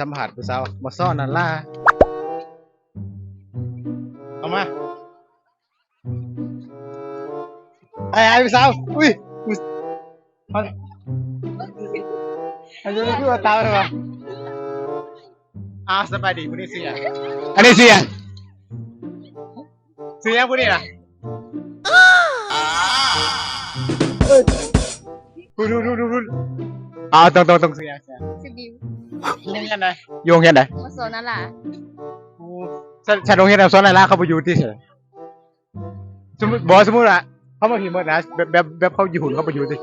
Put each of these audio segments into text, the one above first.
สัมผัสผู้สาวมาซ่อนนั่นล่ะเอามาไอ้ไอ้ผู้สาวอุ้ยอุ้ยเอาอันนี้คือว่าตาวเลยวะอ่าสบายดีผู้นี้เสียอันนี้เสียเสียผู้นี้ล่ะดูดูดูดูดูอ่าตรงตรงตรงเสียเสียสิบิว โรงเรียนไหนโยงเรียนไหนมาสอนนั่นล่ะฉันฉันโรงเรียนเอาซ้อนอะไรล่ะเขาไปอยู่ที่เฉยสมมติบอกสมมติอะเขามาพิมพ์นะแบบแบบแบบเขาอยู่หุ่นเขาไปอยู่ที่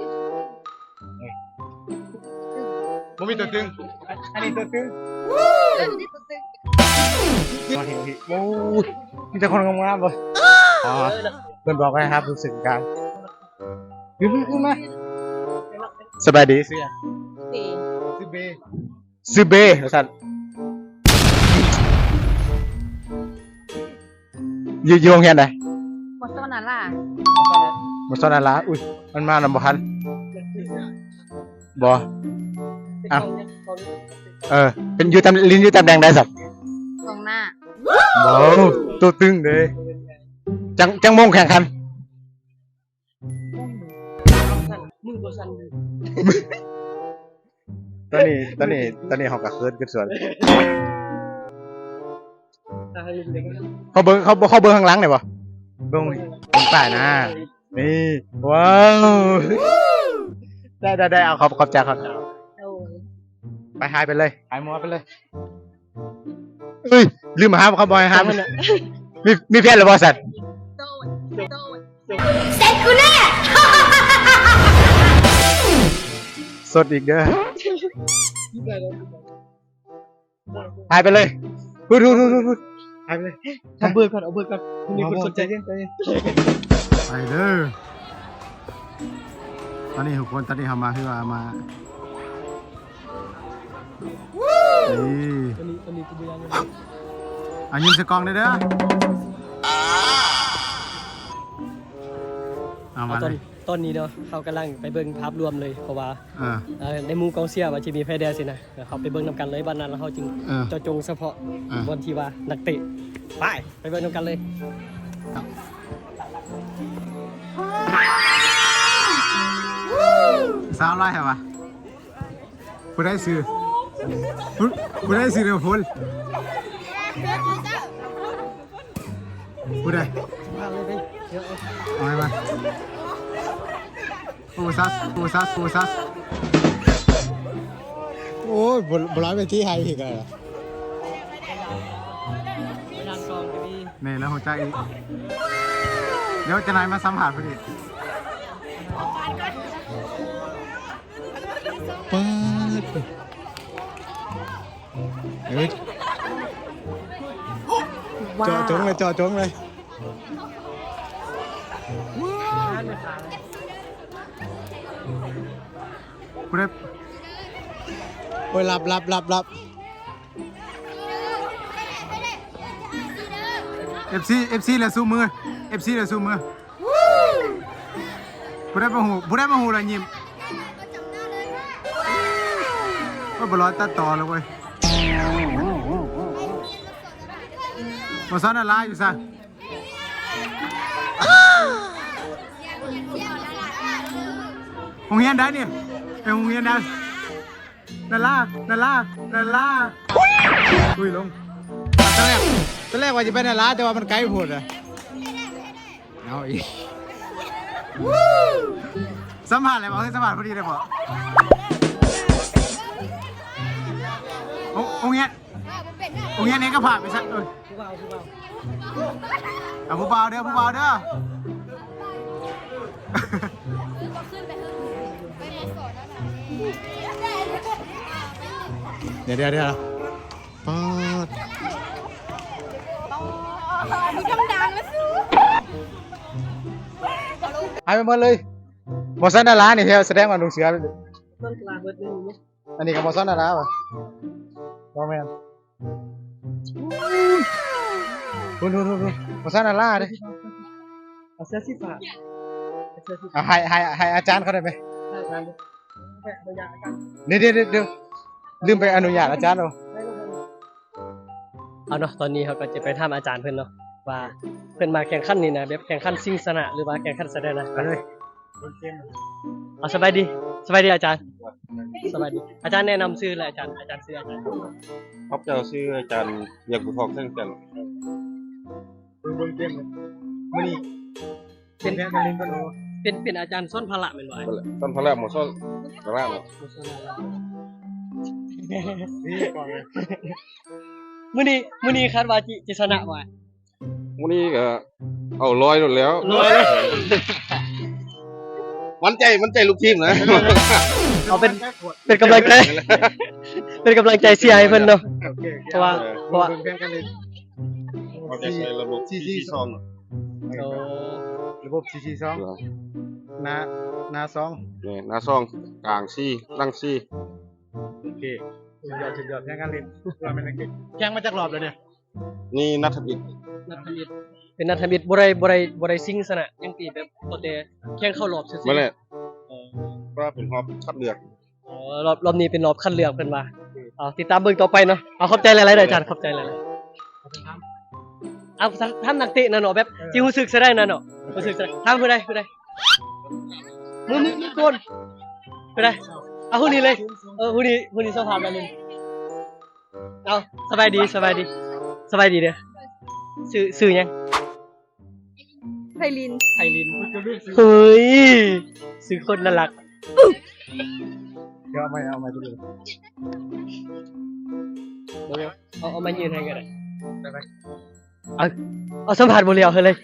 มันมีตัวตึงอันนี้ตัวตึงเรื่องนี้ตัวตึงมาเห็นพี่โอ้ยมีแต่คนงามๆเลยอ๋อเพื่อนบอกไว้ครับรู้สึกการยืมขึ้นมาสบายดีเสียเองซื้อเบ ซื้อเบสัตว์อยู่อยู่โรงเรียนไหนมาสอนนั่นล่ะมาซ่อนอะไรอุ้ย มันมาลำบทันบออ้าวเออ เป็นอยูตำลินอยูตำแดงได้สักตรงหน้าบอตัวตึงเลยจังจังโมงแข่งขันมือบ่สั่น ตอนนี้ตอนนี้ตอนนี้เขากับเคิร์ดกันส่วนตาลุมเด็กนะเขาเบิ้งเขาเขาเบิ้งข้างหลังหน่อยบ่เบิ้งตรงป้ายนะนี่ว้าวได้ได้ได้เอาขอบขอบใจขอบใจโอ้ไปหายไปเลยหายมัวไปเลยเอ้ยลืมมาหาเขาบอยหามีมีเพื่อนหรือบ่สัตว์โดนโดนสดอีกเด้อยิ่งไปแล้ว หายไปเลยพูดพูดพูดพูดหายไปเลยทำเบิร์ก่อนเอาเบิร์ก่อนมีคนสนใจเรื่องใจไปเด้อตอนนี้ทุกคนตอนนี้ทำมาคือว่ามานี่ตอนนี้ตอนนี้กูยังอันยินสกองได้เด้อเอามาตเลอนย ตอนนี้เนาะเขากำลังไปเบิ่งภาพรวมเลยเพราะว่าเออเอ่อในหมู่กองเชียร์ว่าจะมีไฟแดงสินะเดี๋ยวเขาไปเบิ่งนำกันเลยบ้านนั้นแล้วเขาจึงเออเจาะจงเฉพาะอ่า บอลที่ว่านักเตะไปไปเบิ่งนำกันเลย สาวร้อยเหรอวะผู้ได้ซื้อผู้ผู้ได้ซื้อเดี๋ยวพุ่นผู้ได้มาเลยไปเดี๋ยวเอาเอาไงมา ปูซัสปูซัสปูซัสโอ้ยบร้อยไปที่ไฮอีกแล้วไปทางกองกันดีนี่แล้วหัวใจอีก เดี๋ยวจะนายมาสัมผัสพอดีป๊าดเฮ้ยจอจงเลยจอจงเลย กูได้โอ้ยหลับหลับหลับหลับเอฟซีเอฟซีเลยสู้มือเอฟซีเลยสู้มือกูได้มาหูกูได้มาหูเลยยิ้มก็บอลอยตัดต่อเลยเว้ยมาซ้อนอะไรอยู่ซะโรงเรียนได้เนี่ย เป็นโรงเรียนได้นาลานาลานาลาอุ้ยลงตอนแรกตอนแรกว่าจะไปนาลาแต่ว่ามันไกลโพดอะเอาอีกสัมผัสอะไรบอกให้สัมผัสพอดีเลยบอกโอ้โรงเรียนโรงเรียนนี้ก็ผ่านไปสักเออผู้บ่าวผู้บ่าวเอาผู้เบาเด้อผู้เบาเด้อ เดี๋ยวเดี๋ยวเดี๋ยวป๊าดมีดังดังแล้วสู้หายไปหมดเลยบอสันดารานี่เทวแสดงว่าลุงเสือต้นกลางเบิร์ดนี่มั้ยอันนี้กับบอสันดาราป่ะบอแมนคุณคุณคุณคุณบอสันดาราเด้เอาเสื้อสีฟ้าเอาเสื้อสีฟ้า เอาให้ให้ให้อาจารย์เขาได้ไหม ได้ งานเลยแค่ระยะกันเดี๋ยวเดี๋ยวเดี๋ยวลืมไปอนุญาตอาจารย์เอาเอาเนาะตอนนี้เขาก็จะไปถามอาจารย์เพิ่อนเนาะว่าเพิ่อนมาแข่งขันนี่นะแบบแข่งขันซิงสนะหรือว่าแข่งขันแสดงนะไปเลยเอาสบายดีสบายดีอาจารย์สบายดีอาจารย์แนะนำชื่อเลยอาจารย์อาจารย์ชื่ออาจารย์ครับเจ้าชื่ออาจารย์อยากบุทอกเส้นจันทร์เบิ่งเกมมื้อนี้เป็นแม่กันลินกันโอ เป็นเป็นอาจารย์สอนพละแม่นบ่ไอ้ต้นพระแรกหมดส้นกระร่างเนาะนี่ก่อนเลยมื้อนี้มื้อนี้คาดว่าจิจะชนะบ่ไอ้วันนี้ก็เอาลอยหมดแล้วรวยเลยมันใจมันใจลูกทีมนะ เอาเป็นเป็นกำลังใจ เป็นกำลังใจเชียร์ให้เพิ่นเนาะโอเคเพราะว่าเพราะว่าเบิ่งแม่กันลินเขาจะใช้ระบบที่ที่ซองโอ้ ระบบ442หน้าหน้าสองนี่หน้าซองกลางซี่ล่างซี่โอเคสุดยอดสุดยอดแม่กันลินเราเป็นนักเก็ตแข่งมาจากรอบแล้วเนี่ยนี่นัทบิดนัทมิตรเป็นนัทมิตรบ่ได้บ่ได้บ่ได้ซิงสนะยังตีแบบปกติแข่งเข้ารอบซื่อๆมาเลยอ๋อก็เป็นฮอบคัดเลือกอ๋อรอบรอบนี้เป็นรอบคัดเลือกเพิ่นว่าเอาติดตามเบิ่งต่อไปเนาะเอาขอบใจหลายๆเด้ออาจารย์ขอบใจหลายๆเอาทำนักเตะนั่นเนาะแบบจิรู้สึกซะได้นั่นเนาะ รู้สึกซะได้ทำผู้ใดผู้ใดมือมือมือคนผู้ใดเอาผู้นี้เลย เออผู้นี้ผู้นี้สภาพแล้วนึงเอาสบายดีสบายดี สบายดีเด้อชื่อชื่อหยังไพลินไทลินเฮ้ยซื้อคนน่ารักเดี๋ยวเอามาเอามาดูเอาเอามายืนให้กันเลยเอาเอาสัมผัสบุเรียวเลย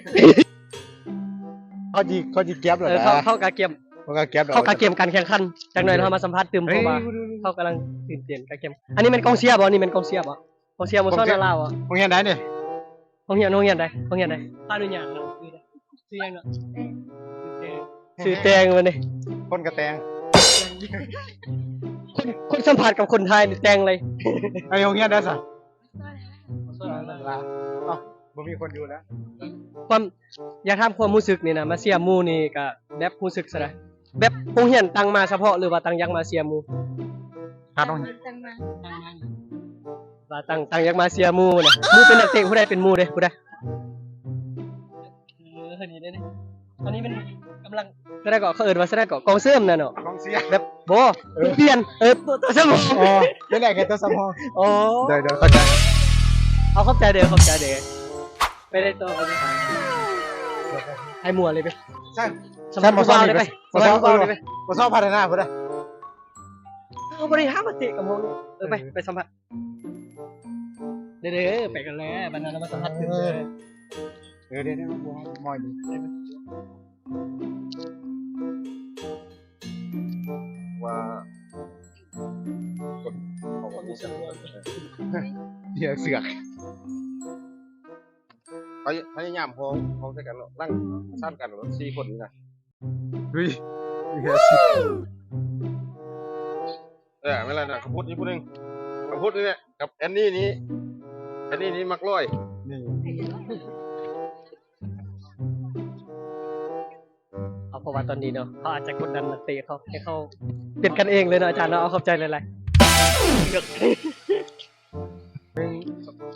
เขาจีเขาจีแก๊บเหรอเออนะเข้าเข้ากาเกมเขาก็แก๊บเข้ากาเกมการแข่งขันจากหน่อยเรามาสัมภาษณ์ตื่มเพเฮ้ยราะว่าเขากำลังตื่นเต้นกาเกมอันนี้เป็นกองเชียร์บ่นี่เป็นกองเชียร์บ่กองเชียร์มอซอนนาลาวอะโรงเรียนไหนเนี่ยกองเฮียนกองเฮียนใดกองเฮียนใดพานุญาตเนาะชื่อยังเนาะชื่อแตงมันนี่คนกระแตงคนคนสัมผัสกับคนไทยนี่แตงเลยไอ้โรงเรียนได้สะลาเอ้าบ่มีคนอยู่แล้ว ความอยากถามความรู้สึกนี่นะมาเชียร์หมู่นี่ก็แบบรู้สึกซะได้แบบโรงเรียนตั้งมาเฉพาะหรือว่าตั้งยังมาเชียร์หมู่ครับน้องจังมาว่าตั้งตั้งยังมาเชียร์หมู่นะหมู่เป็นนักเตะผู้ใดเป็นหมู่เด้ผู้ใดเออคนนี้เด้นี่ตอนนี้มันกำลังแสดงก็เขาเอิ้นว่าแสดงก็กองเสื่อมน่ะเนาะกองเสียแบบโบเปลี่ยนเออตัวตัวสมองอ๋อเป็นไรแค่ตัวสมองโอ้เดี๋ยวเดี๋ยวเข้าใจเอาเข้าใจเด้อเข้าใจเด้อไปได้ตัวไปดิ ให้มัวเลยไปใช่สมัครผู้บ่าวเลยไปสมัครผู้บ่าวเลยไปบ่ชอบพัฒนาพุ่นน่ะเอาบริหารมาเตะกับโมงเออไปไปสัมผัสเด้อๆไปกันแล้วบรรณามาสัมผัสถึงเลยเออเดี๋ยวเดี๋ยวบ่มอยดีว่ามีส่วนร่วมเดี๋ยวเสือก พยพยายามพ้องพ้องใส่กันร่างสั้นกันสี่คนนี่นะเฮ้ยเออไม่ไรนะคำพูดนี้พูดหนึ่งคำพูดนี้เนี่ยกับแอนนี่นี้แอนนี่นี้มักร้อยนี่เอาเพราะว่าตอนนี้เนาะเขาอาจจะกดดันนักเตะเขาให้เขาเป็นกันเองเลยเนาะอาจารย์เนาะเอาเข้าใจเลยแหละ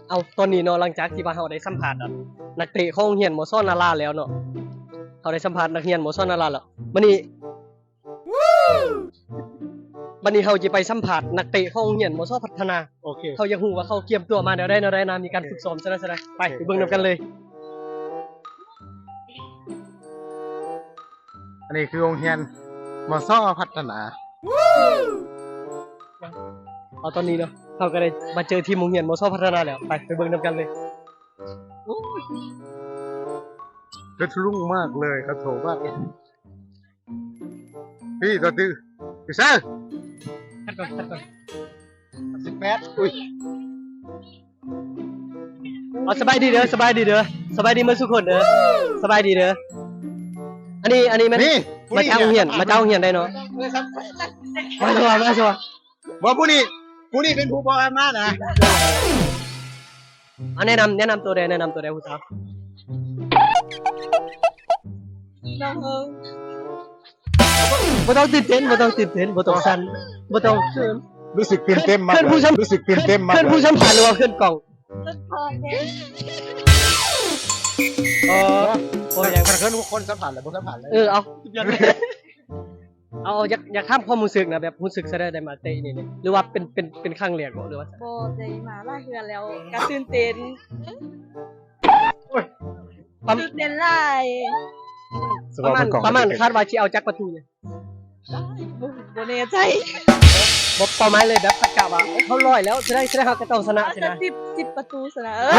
เอาตอนนี้เนาะหลังจากที่ว่าเราได้สัมภาษณ์อันนักเตะของโรงเรียนหมอซ่อนนาราแล้วเนาะเขาได้สัมภาษณ์นักเรียนหมอซ่อนนาราแล้ววันนี้วันนี้เขาจะไปสัมภาษณ์นักเตะของโรงเรียนหมอซ่อพัฒนาโอเค เขาอยากรู้ว่าเขาเตรียมตัวมาแนวได้แนวได้นะมีการฝึกซ้อมซะได้ซะได้ไปไปเบิ่งนำกันเลย อันนี้คือโรงเรียนมอซ่อพัฒนาเอาตอนนี้เนาะ เขาก็ได้มาเจอทีมโรงเรียนมอซ่อพัฒนาแล้วไปไปเบิ่งนำกันเลยกระทุรุ่งมากเลยกระโถมากเลยพี่ตัวตื้อพี่ซ่าคัดก่อนคัดก่อนสิบแปดอุ้ยเอาสบายดีเด้อสบายดีเด้อสบายดีมื้อทุกคนเด้อสบายดีเด้ออันนี้อันนี้มันนี่มาจากโรงเรียนมาจากโรงเรียนได้เนาะมาชัวร์มาชัวร์บอกผู้นี้ ผู้นี้เป็นผู้บอกอำนาจนะเอาแนะนำแนะนำตัวใดแนะนำตัวใดผู้สาวน้องเอิงบ่ต้องตื่นเต้นบ่ต้องตื่นเต้นบ่ต้องสั่นบ่ต้องเขินรู้สึกตื่นเต้นมากเพื่อนผู้สัมรู้สึกตื่นเต้นมากเพื่อนผู้สัมผัสหรือว่าเพื่อนกล่องต้นคอเนี่ยเออโอ้ยมันเพื่อนทุกคนสัมผัสแล้วพวกสัมผัสแล้วเออเอา เอาอยากอยากข้ามความรู้สึกนะแบบรู้สึกซะได้ได้มาเตะนี่นี่หรือว่าเป็นเป็นเป็นครั้งแรกบ่หรือว่าโบใจมาล่าเฮือนแล้วกระตื่นเต้นประมาณตื่นเต้นหลายประมาณประมาณคาดว่าสิเอาจักประตูเนี่ยบ่บ่แน่ใจบ่เป้าหมายเลยแบบกะว่าเอ้ยเขาลอยแล้วจะได้จะได้เขาก็ต้องชนะอาจสิจะนะ สิบสิบประตูซะนะเออ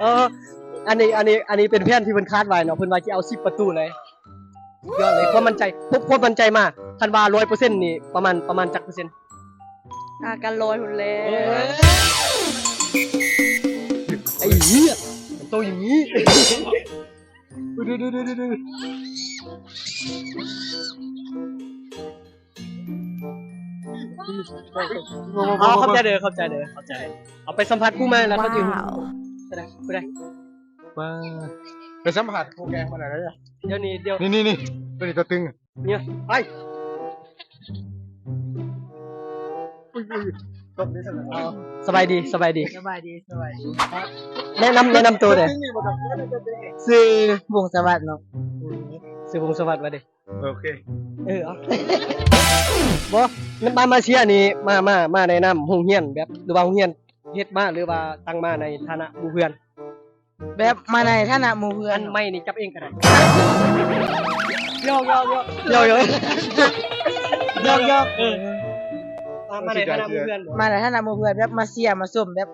เออ อันนี้ อันนี้ อันนี้เป็นเพื่อนที่เพิ่นคาดไว้เนาะ เพิ่นว่าสิเอา10ประตูเลย ยอดเลยความมั่นใจพวกความมั่นใจมากคันว่า100%นี่ประมาณประมาณจักเปอร์เซ็นต์อาการลอยหุ่นแล้วไอ้เหี้ยมันต้องอย่างนี้ดูดูดูดูดูเอาเข้าใจเด้อเข้าใจเด้อเข้าใจเด้อเอาไปสัมผัสผู้มาแล้วเขาจะรู้ก็ได้ก็ได้มาไปสัมผัสโปรแกรมมาหน่อยนะ เดี๋ยวนี้เดี๋ยวนี่นี่นี่ตัวนี้ตัวตึงเนี่ยไปตัวนี้สำหรับเอาสบายดีสบายดี สบายดีสบายดีแนะนำแนะนำตัวเด้อซื้อวงสวัสดิ์เนาะสื่อวงสวัสดิ์มาเด้อโอเคเออเอาบ่มันมามาเชียร์นี่มามามาแนะนำโรงเรียนแบบหรือว่าโรงเรียนเฮ็ดมาหรือว่าตั้งมาในฐานะหมู่เพื่อน แบบมาในฐานะหมู่เพื่ออันนไม่นี่จับเองก็ได้ยอกยอกยอกยอกยอกยอกยอกเออมามาในฐานะหมู่เพื่อนบ่มาในฐานะหมู่เพื่อนแบบมาเสียร์มาส้มแบบ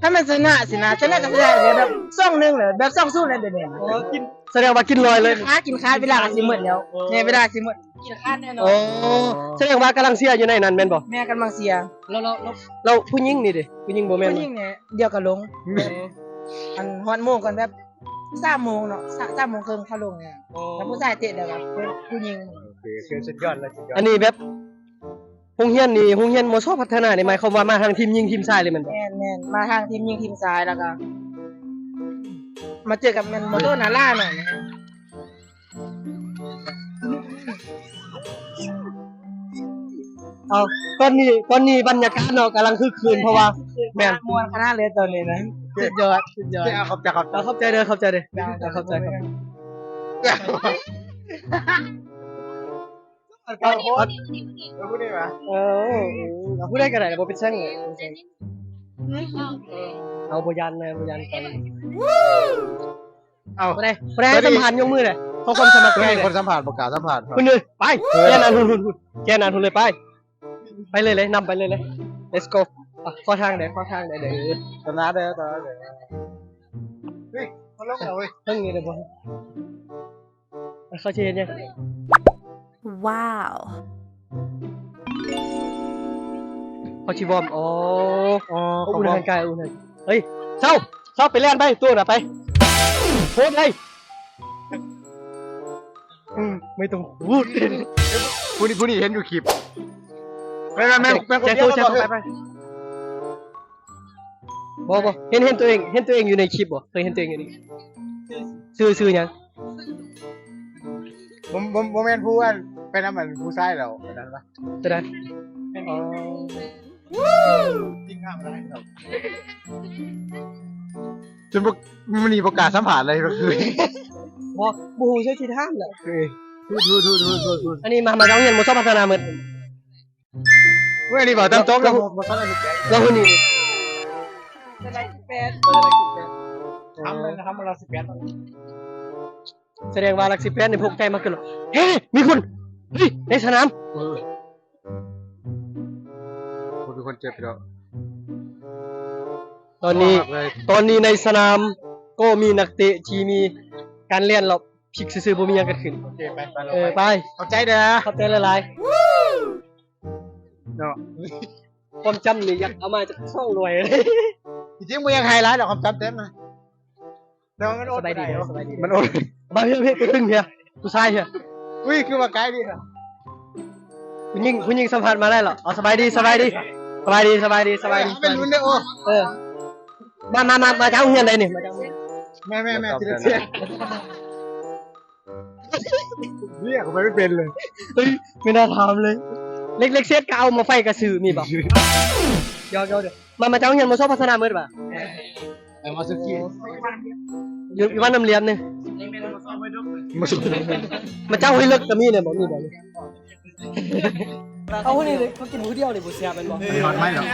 ถ้ามันชนะสินะชนะก็ชนะเลยแบบซ่องหนึงเลยแบบซ่องสู้เลยเดี๋ยวนี้โอ้กินแสดงว่ากินลอยเลยค้ากินค้าเวลาก็สิหมดแล้วเนี่ยเวลาสิหมดกินค้าแน่นอโอ้นแสดงว่ากำลังเสียอยู่ในนั้นแม่นบ่แม่กันมังเสียเราเราเราเราผู้หญิงนี่ดิผู้หญิงบ่แม่นผู้บ่หญิงเนี่ยเดียวกับลง อันฮอดโมงก่อนแบบ3โมงเนาะ3โมงครึ่งเข้าลงเนี่ยแล้วผู้ชายเตะเดียวกับผู้หญิงโอเคคือสุดยอดเลยสุดยอดอันนี้แบบโรงเรียนนี่โรงเรียนมชพัฒนานี่หมายความว่ามาทางทีมยิงทีมชายเลยแม่นบ่แม่นแม่นมาทางทีมยิงทีมซ้ายแล้วก็มาเจอกับแมนโมโตนาร่าหน่อยนะเอาตอนนี้ตอนนี้บรรยากาศเนาะกำลังคึกคืนเพราะว่า แม่น มวนคณะเลยตอนนี้นะ สุดยอดสุดยอดเอาขอบใจขอบใจเราเข้าใจเด้อเข้าใจเด้อเราเข้าใจครับเอาโค้ดเอาพูดได้ไหมเออเอาผู้ได้ก็ได้บ่เป็นช่างเลยเอาบ่ยันนะบ่ยันไปเอาบ่ได้บ่ได้ให้สัมพันธ์ยกมือเลยขอความสมัครตัวใจนี้เลยคนสัมผัสประกาศสัมผัสคุณเลยไปแกนานหุ่นหุ่นหุ่นแกนานหุ่นเลยไป ไปเลยเลยนำไปเลยเลย let's go อะ ข้อทางไหนข้อทางไหนเดี๋ยวชนะได้ตอนนี้เฮ้ยมาลงเอาเว้ยเพิ่งนี้เลยบ่เขาเชียร์ยัง Wow เขาชีวอมอ๋ออ๋ออุ่นทางกายอุ่นทางเฮ้ยเช้าเช้าไปเล่นไปตัวน่ะไปโพสเลยไม่ต้องพูดผู้นี้ผู้นี้เห็นอยู่คลิปไม่ไม่ไม่ไม่คนเดียวไปไป บอกบอกเห็นเห็นตัวเองเห็นตัวเองอยู่ในคลิปบ่เคยเห็นตัวเองอยู่นี่ซื้อซื้อยังผมผมผมเป็นผู้ว่าเป็นน้ำมันผู้ชายแล้วเป็นนั้นปะจะได้อ๋อจริงข้ามได้ครับจนมันมีประกาศสัมผัสอะไรก็คือบอกบูฮูใช้ชีท่ามแหละคือดูดูดูดูดูอันนี้มามาต้องเรียนมาชอบพัฒนาเหมือนเมื่อนี่บอกตั้งโต๊ะแล้วมาสอน อะไรแกเราคนนี้จะได้แปดทำเลยทำเราสิบแปดแสดงว่าลักสิบแปดในพวกใจมากเกินหรอเฮ้ยมีคนเฮ้ยในสนามผมเป็นคนเจ็บไปแล้วตอนนี้เลยตอนนี้ในสนามก็มีนักเตะที่มีการเล่นเราพลิกซื่อๆบ่มีหยังเกิดขึ้นโอเคไปไปเออไปเข้าใจเด้อเข้าใจละลายเนาะความจำนี่อยากเอามาจากช่องรวยเลย จริงๆมึงยังไฮไลท์หรอกความจำเต็มนะแต่ว่ามันอสดบายดีไม่ไสบายดีมันอดมาเพี่พี่ตัวตึงเฮียผู้ชายเฮียอุ้ยคือมาไกลดิค่ะคุณยิงคุณยิงสัมผัสมาได้เหรออ๋อสบายดีสบายดีสบายดีสบายดีสบายดีเป็นลุ้นได้โอ้เออมามามามาเจ้าโรงเรียนไหนนี่มาเจ้าโรงเรียนแม่แม่แม่ทีละเสียเรียกไปไม่เป็นเลยเฮ้ยไม่น่าถามเลย เล็กๆเซตก็เอามาไฟกระสือมีบ่ยอกๆเดี๋ยว มามาเจ้าเฮียนมาชอบพัฒนามืดป่ะไอ้มาสกี้อยู่อยู่บ้านน้ำเลียนนึงมาสุกี้มาเจ้าให้เลิกก็มีเนี่ยบ่มีบ่เอาคนนี้เลยเขากินมื้อเดียวเลยบ่เสียเป็นบ่ถอดไม่หรอก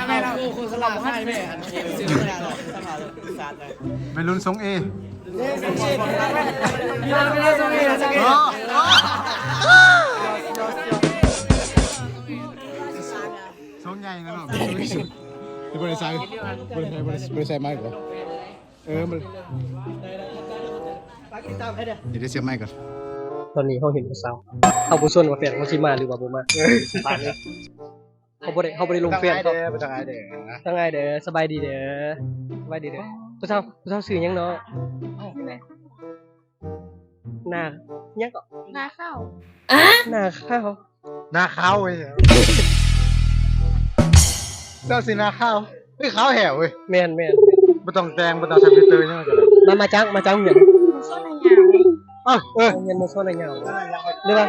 ไม่ลุ้นทรงเอ บริษัทบริษัทบริษัทบริษัทไม้ก่อนเออมันเดี๋ยวเสียไม้ก่อนตอนนี้เขาเห็นผู้สาวเขาบ่ชวนว่าแฟนเขาสิมาหรือว่าบ่มาปานนี้เขาบ่ได้เขาบ่ได้ลงเฟซเขาไปทางไหนเด้อทั้งไงเด้อสบายดีเด้อสบายดีเด้อผู้สาวผู้สาวชื่อยังเนาะหน้ายังก็หน้าเข้าหน้าข้าวหน้าข้าวเว้ย เจ้าสิหน้าขาวเฮ้ยขาวแหวเว้ยแม่นแม่นไม่ต้องแต่งไม่ต้องใช้ฟิลเตอร์ใช่ไหมกันมามาจังมาจังเหียนส้นในยาวเออเออเอาเงินมาซ่อนในเหงาหรือว่า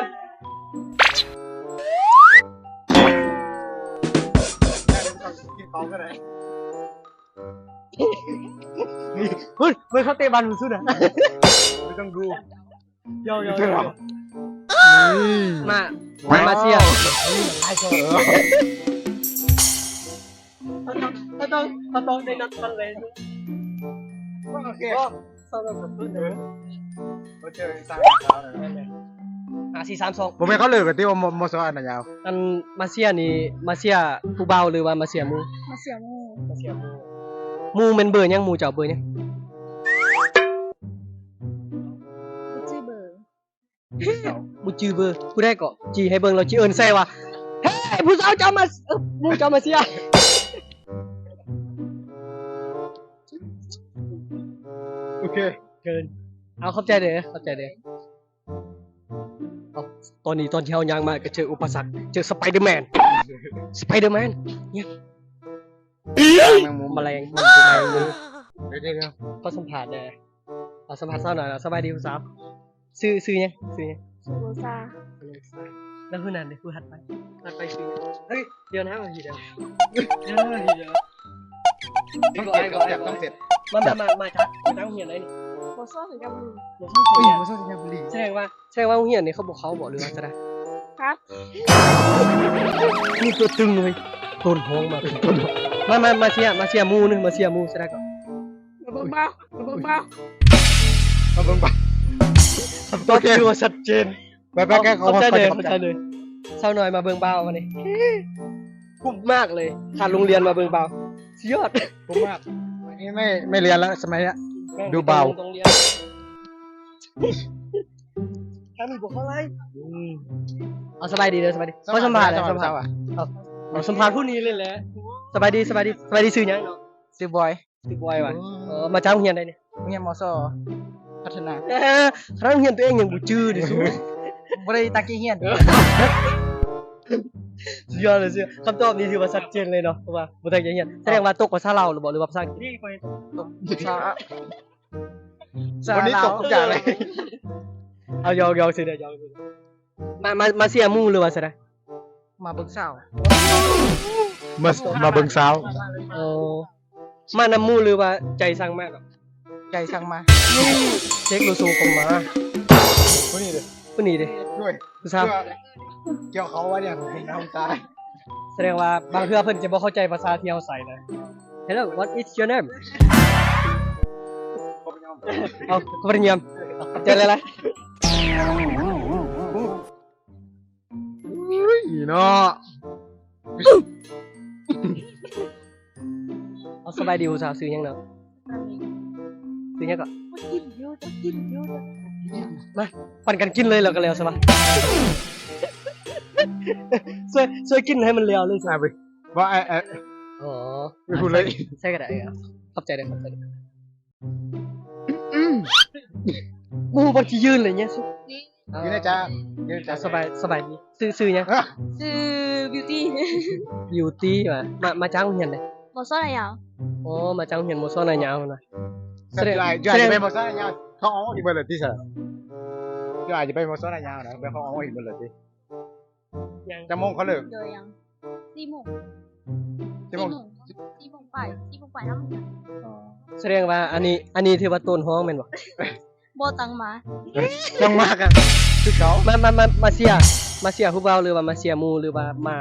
เฮ้ยเฮ้ยเขาเตะบอลสุดอะไม่ต้องดูยาวยาวเท่หรอมามามาเชียร์เขาต้องเขาต้องได้นัดกันเลยโอเคเขา ต้องกับเพื่อนเลยเขาเจอสามอะสี่สามสองผมไม่เขาเลยกับที่ว่ามมสอันยาวอันมาเชียนี่มาเชียผู้เบาหรือว่ามาเชียมูมาเสียมูมาเชียมูมูเป็นเบอร์ยังมูเจ้าเบอร์ยังบุจิเบอร์มูจือเบอร์ผู้ได้ก็จีให้เบิ่งเราจีเอิญใส่ว่าเฮ้ยผู้สาวเจ้ามาเอ้อมูเจ้ามาเชีย เคเกิน เอาเข้าใจเด้อเข้าใจเด้อเอาตอนนี้ตอนที่เฮายังมาก็เจออุปสรรคเจอสไปเดอร์แมน สไปเดอร์แมนเนี่ยแมงมุมแมลงมันคือแมลงมือเดี๋ยวเดี๋ยวก็สัมผัสได้เอาสัมผัสเศร้าหน่อยนะสบายดีผู้สาวซื้อซื้อยังซื้อยังซูโรซาแล้วคือนั่นเดี๋ยวคือหัดไปหัดไปซื้อยังเฮ้ยเดี๋ยวนะมาทีเดียวเดี๋ยวนะมาทีเดียว ต้องเสร็จต้องเสร็จมามามามาจากมาจากโรงเรียนไหนนี่โบโซ่ถึงกับมือมาจากโรงอุ้ยเรียนมสอันยาวบุรีแสดงว่าแสดงว่าเรียนนี่เขาบอกเขาบอกหรือว่าจะได้ครับนี่ตัวตึงเลยต้นห้องมาเป็นต้นมามามาเชียร์มาเชียร์มูนึงมาเชียร์มูจะได้ก่อนมาเบิ่งเบ้ามาเบิ่งเบ้ามาเบิ่งไปตอบคือว่าชัดเจนไปไปแกเขาเขาใจเลยเขาใจเลยเศร้าหน่อยมาเบิ่งเบามานี่คุ้มมากเลยขาดโรงเรียนมาเบิ่งเบา ยอดผมว่าอันนี้ไม่ไม่เรียนแล้วสมัยเนี้ย ดูเบา ตรงเรียนทำอีกบอกเขาไรเอาสบายดีเลยสบายดีเขาสัมภาษณ์เลยสัมภาษณ์อะเอาสัมภาษณ์ผู้นี้เลยแหละสบายดีสบายดีสบายดีซื้อยังเนาะซื้อบอยซื้อบอยว่ะเออมาจ้างโรงเรียนได้เนี่ยเงียบมอสอพัฒนาเออคณะโรงเรียนตัวเองยังบ่จื้อดิสุดบ่ได้ตากี้เฮียน สุดยอดเลยสิคำตอบนี้ถือว่าชัดเจนเลยเนาะเพราะว่าบ่ได้ยังเรียนแสดงว่าตกภาษาลาวหรือบ่หรือว่าภาษาอังกฤษสาสาวันนี้ตกทุกอย่างเลยเอายอกยอกสิเด้อยอกสิมามามาเสียหมู่หรือว่าซะนะมาเบิ่งสาวมามาเบิ่งสาวเออมานำหมู่หรือว่าใจสั่งมากอะใจสั่งมาเช็คโลโซของมาคนนี้เลยผู้นี้ดิด้วยผู้สาว เกี่ยวเขาว่าเนี่ยผมเป็นน้ำตายแสดงว่าบางเทื่อเพิ่นจะบ่เข้าใจภาษาที่เฮาใส่นะ Hello what is your name เอาขอบคุณยามเจอเลยล่ะอีเนาะเอาสบายดีผู้สาวซื้อหยังเนาะซื้อหยังก็มากินอยู่จะกินอยู่จะมาปั่นกันกินเลยแล้วก็แล้วใช่ปะ ช่วยช่วยกินให้มันเร็วเลยสิอะไปว่าไอ้ไอ้อ๋อไม่พูดเลย ใช่ก็ได้ครับขอบใจเลยขอบใจเลยมูบางทียืนเลยเนี่ยสุยืนนะจ๊ะยืนจ้ะสบายสบายดีซื้อซื้อเนี่ยอะชื่อบิวตี้อยู่ตีมามามาจ้างเฮียนเลยโบโซ่ในยาวอ๋อมาจ้างเฮียนโมซ้อนในยาวนะ แสดงว่าจะเป็นภาษาเนี่ยเขาเอาอีกเบอร์เลยที่สระก็อาจจะไปโมโซนายาวนะไปห้องเอาหินบนเลยสิ ยังจะมงเขาเลิกโดยยังสี่โมงจะมงสี่โมงไปสี่โมงไปแล้วมันอ๋อแสดงว่า อันนี้ อันนี้ถือว่าต้นห้องแม่นบ่โบตังมาต้องมากอะคือเขามามามามาเสียมาเสียผู้เบาหรือว่ามาเสียหมู่หรือว่ามา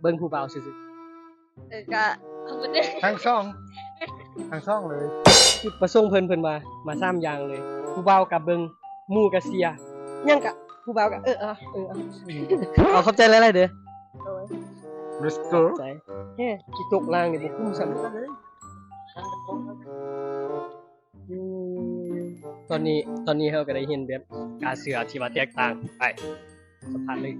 เบิ่งผู้เบาซื่อเออก็ทำไปได้ทั้งซ่องทั้งซ่องเลยๆจุดประสงค์เพิ่นเพิ่นมามาสามอย่างเลยผู้เบากับเบิ่งหมู่กับเสียยังกะ ผู้เบากับเออเอาเออเอาเอาขอบใจหลายๆเด้อโดยริสโก้ใจเฮ้กี่ตกล่างนี่บ่คุ้มซ้ํอืมตอนนี้ตอนนี้เราก็ได้เห็นแบบการเสือที่ว่าแตกต่างไปสัมผัสเลย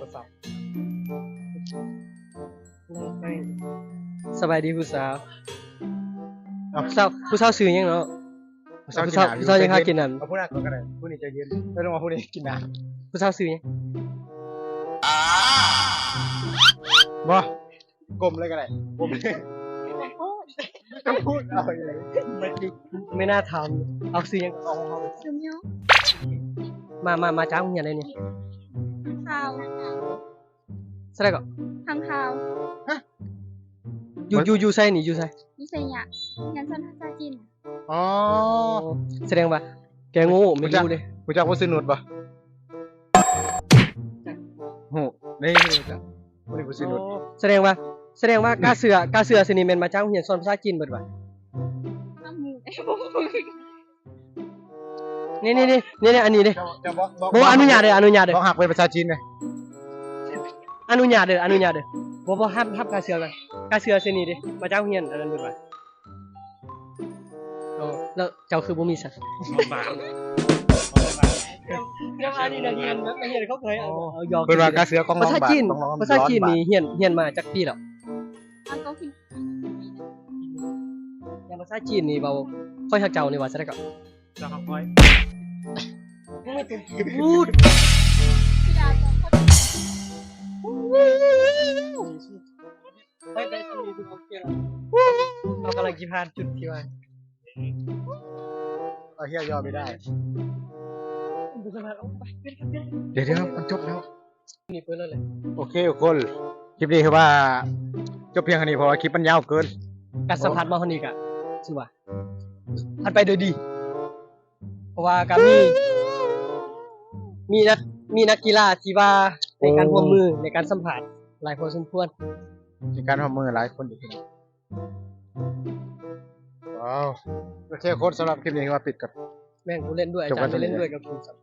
ประสาทสบายดีผู้สาวผู้สาวผู้สาวซื้อหยังเนาะ ผู้สาวผู้สาวยังหากินนั่นเอาผู้นั้นก่อนก็ได้ผู้นี้ใจเย็นไม่ต้องมาผู้นี้กินน้ผู้สาวซื้อหยังำบ่กลมเลยก็ได้กลมเลยต้องพูดเอาอย่างไรไม่ไม่น่าทำเอาซื้อหยังเอาเอาซึมยูมามามาจ้างเฮียได้นี่ข้าวแสดงก็ทางข้าวอยู่อยู่อยู่ไสนี่อยู่ไสนี่ใส่ยะงานสันภาษาจีน อ๋อแสดงว่า แกโง่ไม่รู้เลยกูจักผู้ซื้อหนุดป่ะโหนี่นี่จ้ะผู้นี้ผู้ซื้อหนุดแสดงว่า แสดงว่ากาเสือกาเสือสินี่แม่นมาจ้างเฮียนสอนภาษาจีนเบิดว่ะน้ำมูกนี่นี่นี่นี่นี่อันนี้เด้จะบอกบอกบ่อนุญาตเด้ออนุญาตเด้อบอกหักเป็นภาษาจีนเลยอนุญาตเด้ออนุญาตเด้อบ่บ่ห้ามห้ามกาเสือกันกาเสือสินี่เด้มาจ้างเฮียนอันนั้นเบิดว่ะอ๋อ แล้วเจ้าคือบ่มีสัตว์บาเรื่องอันนี้นะเฮียนนะเฮียนเขาเคยเอาเอายอกเป็นว่ากาเสือกองร้ภาองษาบาทจีนต้องร้องภาษาจีนร้อบนี่เฮียนเฮียนมาจากปีแล้วมันก็คืออย่างภาษาจีนนี่เบาค่อยทักเจ้านี่ว่าซะได้ก็จะคอยพูดที่ดาจะเขาเรากำลังกี่พานจุดที่ว่า เอาเฮียยอไม่ได้เดี๋ยวเดี๋ยวมันจบแล้ว นี่เปิดแล้วเลยโอเคทุกคน คลิปนี้คือว่า จบเพียงเท่านี้เพราะว่าคลิปมันยาวเกิน การสัมผัสมาคนนี้กะถือว่าอันไปโดยดี เพราะว่าก็มี มีนักมีนักกีฬาที่ว่าในการร่วมมือในการสัมผัสหลายพอสมควรมีการทำมือหลายคนอยู่ที่นี่ ว้าวโอเคโค้ดสำหรับคลิปนี้ว่าปิดกับ แม่งกูเล่นด้วยอาจบจารย์กันไปเล่นเลยด้วยกับคุณสัม